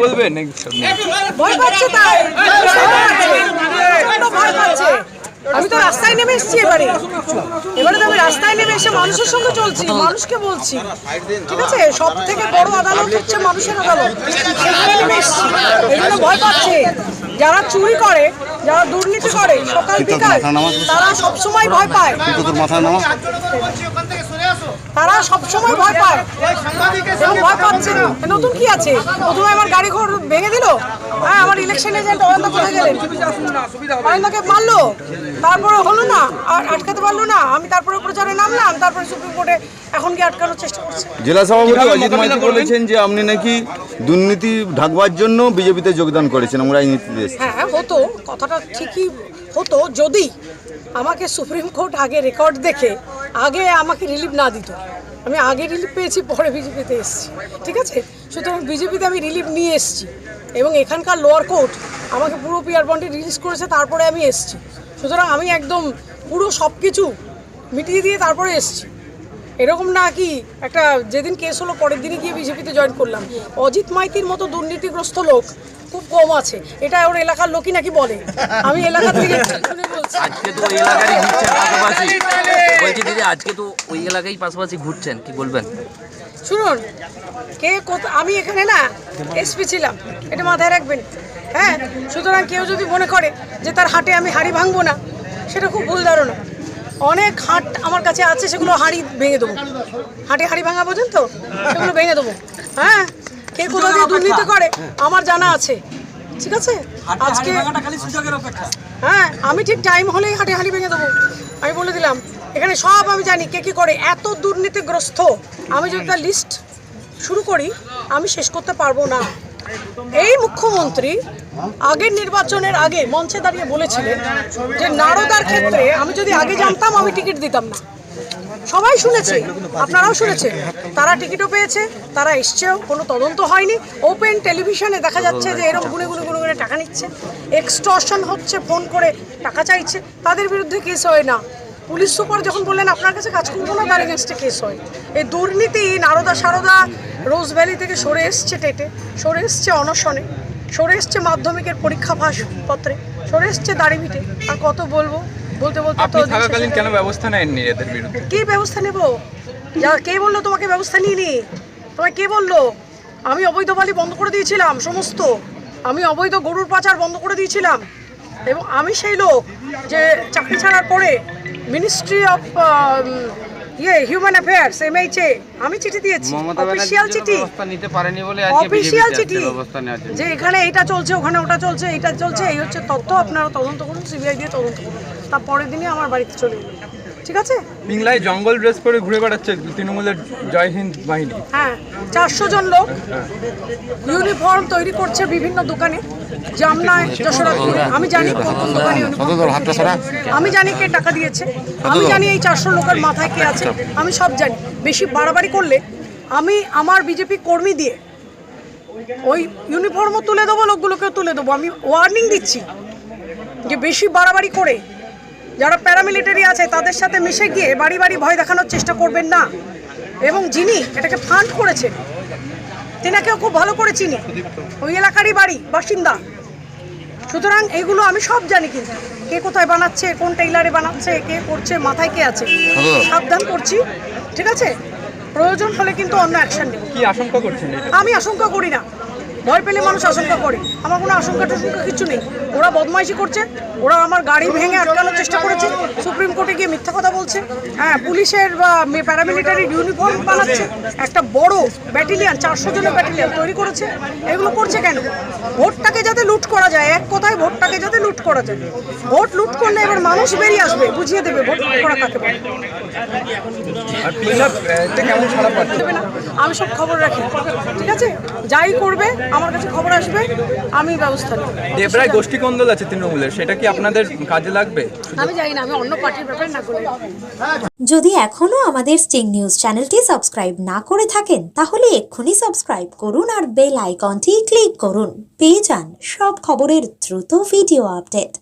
বলবেন ভয় পাচ্ছে তাই ভয় পাচ্ছে। আমি তো রাস্তায় নেমে এসেছি এবারে। এবারে তো আমি রাস্তায় নেমে এসে মানুষের সঙ্গে চলছি মানুষকে বলছি। ঠিক আছে? সব থেকে বড় আদালত হচ্ছে মানুষের আদালত। সেখানে নেমে এসেছি। এই ভয় পাচ্ছে। যারা চুরি করে যারা দুর্নীতি করে সকাল বিকাল তারা সবসময় ভয় পায়। মাথায় নামা তারা সবসময় ভয় পায়। ভয় পাচ্ছে। নতুন কি আছে? প্রথমে আমার গাড়ি ঘর ভেঙে দিল। হ্যাঁ আমার ইলেকশন এজেন্ট অরন্ত কোথায় গেলেন? অরন্তকে মারলো। তারপরে হলো না আর আটকাতে পারল না। আমি তারপরে প্রচারে নামলাম তারপরে সুপ্রিম কোর্টে এখন কি আটকানোর চেষ্টা করছে। জেলা সভাপতি অজিত মাইতি বলেছেন যে আপনি নাকি দুর্নীতি ঢাকবার জন্য বিজেপিতে যোগদান করেছেন আমরা রাজনীতিতে এসেছি। হ্যাঁ হতো। কথাটা ঠিকই হতো। যদি আমাকে সুপ্রিম কোর্ট আগে রেকর্ড দেখে আগে আমাকে রিলিফ না দিত। আমি আগে রিলিফ পেয়েছি, পরে বিজেপিতে এসেছি। ঠিক আছে? সুতরাং বিজেপিতে আমি রিলিফ নিয়ে এসেছি। এবং এখানকার লোয়ার কোর্ট আমাকে পুরো পিয়ার বন্ডে রিলিজ করেছে, তারপরে আমি এসেছি। সুতরাং আমি একদম পুরো সব কিছু মিটিয়ে দিয়ে তারপরে এসেছি। এরকম না কি একটা যেদিন কেস হলো পরের দিনই গিয়ে বিজেপিতে জয়েন করলাম। অজিত মাইতির মতো দুর্নীতিগ্রস্ত লোক খুব কম আছে। এটা ওর এলাকার লোকই নাকি বলে? আমি এলাকার থেকে আজকে তো ওই এলাকারই ঘুরছেন পাশাপাশি। বলছি দিদি আজকে তো ওই এলাকায় পাশাপাশি ঘুরছেন কি বলবেন? শুনুন কে কোথা আমি এখানে না এসপি ছিলাম এটা মাথায় রাখবেন। হ্যাঁ সুতরাং কেউ যদি মনে করে যে তার হাটে আমি হাড়ি ভাঙবো না সেটা খুব ভুল ধারণা। অনেক হাট আমার কাছে আছে সেগুলো হাঁড়ি ভেঙে দেবো। হাটে হাঁড়ি ভাঙা বোঝেন তো? সেগুলো ভেঙে দেবো। হ্যাঁ? কে কোথা দিয়ে দুর্নীতি করে আমার জানা আছে। ঠিক আছে? আজকে হ্যাঁ আমি ঠিক টাইম হলেই হাঁটে হাঁড়ি ভেঙে দেবো। আমি বলে দিলাম এখানে সব আমি জানি কে কী করে এত দুর্নীতিগ্রস্ত। আমি যদি তার লিস্ট শুরু করি আমি শেষ করতে পারব না। এই মুখ্যমন্ত্রী আগের নির্বাচনের আগে মঞ্চে দাঁড়িয়ে বলেছিলেন যে নারদার ক্ষেত্রে আমি যদি আগে জানতাম, আমি টিকিট দিতাম না। সবাই শুনেছে, আপনারাও শুনেছেন। তারা টিকিটও পেয়েছে, তারা এসছেও, কোনো তদন্ত হয়নি। ওপেন টেলিভিশনে দেখা যাচ্ছে যে এরকম গুনে গুনে গুনে গুনে টাকা নিচ্ছে। এক্সটর্শন হচ্ছে ফোন করে টাকা চাইছে। তাদের বিরুদ্ধে কেস হয় না। পুলিশ সুপার যখন বললেন, আপনার কাছে কাজ করব না, তার এগেনস্টে কেস হয়। এই দুর্নীতি নারদা সারদা রোজ ভ্যালি থেকে সরে এসছে টেটে, সরে এসছে অনশনে। সরে এসছে মাধ্যমিকের পরীক্ষা ফাঁস পত্রে। সরে এসছে দাড়িভিটে আর কত বলব? বলতে বলতে তো থাকাকালীন কেন ব্যবস্থা নেননি এদের বিরুদ্ধে? কি ব্যবস্থা নেব? যা কে বলল তোমাকে ব্যবস্থা নিয়ে নি তোমায় কে বলল? আমি অবৈধ বালি বন্ধ করে দিয়েছিলাম সমস্ত। আমি অবৈধ গরুর পাচার বন্ধ করে দিয়েছিলাম। এবং আমি সেই লোক যে চাকরি ছাড়ার পরে মিনিস্ট্রি অফ ইয়ে হিউম্যান অ্যাফেয়ার্স এমএইচএ আমি চিঠি দিয়েছি অফিশিয়াল চিঠি। নিতে পারেনি বলে আজকে অফিশিয়াল চিঠি। যে এখানে এটা চলছে ওখানে ওটা চলছে এটা চলছে এই হচ্ছে তথ্য আপনারা তদন্ত করুন সিবিআই দিয়ে তদন্ত করুন। তার পরের দিনই আমার বাড়িতে চলে এলো। ঠিক আছে? পিংলায় জঙ্গল ড্রেস পরে ঘুরে বেড়াচ্ছে তৃণমূলের জয় হিন্দ বাহিনী। হ্যাঁ চারশো জন লোক ইউনিফর্ম তৈরি করছে বিভিন্ন দোকানে জামনায় আমি জানি কোন কোন দোকানে আমি জানি কে টাকা দিয়েছে। আমি জানি এই চারশো লোকের মাথায় কে আছে। আমি সব জানি। বেশি বাড়াবাড়ি করলে আমি আমার বিজেপি কর্মী দিয়ে ওই ইউনিফর্মও তুলে দেবো লোকগুলোকেও তুলে দেবো। আমি ওয়ার্নিং দিচ্ছি যে বেশি বাড়াবাড়ি করে যারা প্যারামিলিটারি আছে তাদের সাথে মিশে গিয়ে বাড়ি বাড়ি ভয় দেখানোর চেষ্টা করবেন না। এবং যিনি এটাকে ফান্ড করেছেন তেনাকেও খুব ভালো করে চিনি। ওই এলাকারই বাড়ি বাসিন্দা। সুতরাং এগুলো আমি সব জানি কিন্তু। কে কোথায় বানাচ্ছে কোন টেইলারে বানাচ্ছে কে করছে মাথায় কে আছে সাবধান করছি ঠিক আছে? প্রয়োজন হলে কিন্তু অন্য অ্যাকশন নেব। কি আশঙ্কা করছেন আমি আশঙ্কা করি না। ভয় পেলে মানুষ আশঙ্কা করে। আমার কোনো আশঙ্কা টাশঙ্কা কিছু নেই। ওরা বদমাইশি করছে, ওরা আমার গাড়ি ভেঙে আটকানোর চেষ্টা করেছে, সুপ্রিম কোর্টে গিয়ে মিথ্যা কথা বলছে। হ্যাঁ পুলিশের বা প্যারামিলিটারি ইউনিফর্ম বানাচ্ছে একটা বড় ব্যাটালিয়ান চারশো জনের ব্যাটালিয়ান তৈরি করেছে। এগুলো করছে কেন? ভোটটাকে যাতে লুট করা যায়, এক কথায় ভোটটাকে যাতে লুট করা যায়। ভোট লুট করলে এবার মানুষ বেরিয়ে আসবে, বুঝিয়ে দেবে ভোট করা কাকে আমি সব খবর রাখি ঠিক আছে? যাই করবে আমার কাছে খবর আসবে আমি ব্যবস্থা নেব। দেবরায় গোষ্ঠী কন্দল আছে তৃণমূলের সেটা কি আপনাদের কাজে লাগবে? আমি জানি না আমি অন্য পার্টির ব্যাপারে না করে যদি এখনও আমাদের স্টিং নিউজ চ্যানেলটি সাবস্ক্রাইব না করে থাকেন তাহলে এক্ষুনি সাবস্ক্রাইব করুন আর বেল আইকনটি ক্লিক করুন। পেয়ে যান সব খবরের দ্রুত ভিডিও আপডেট।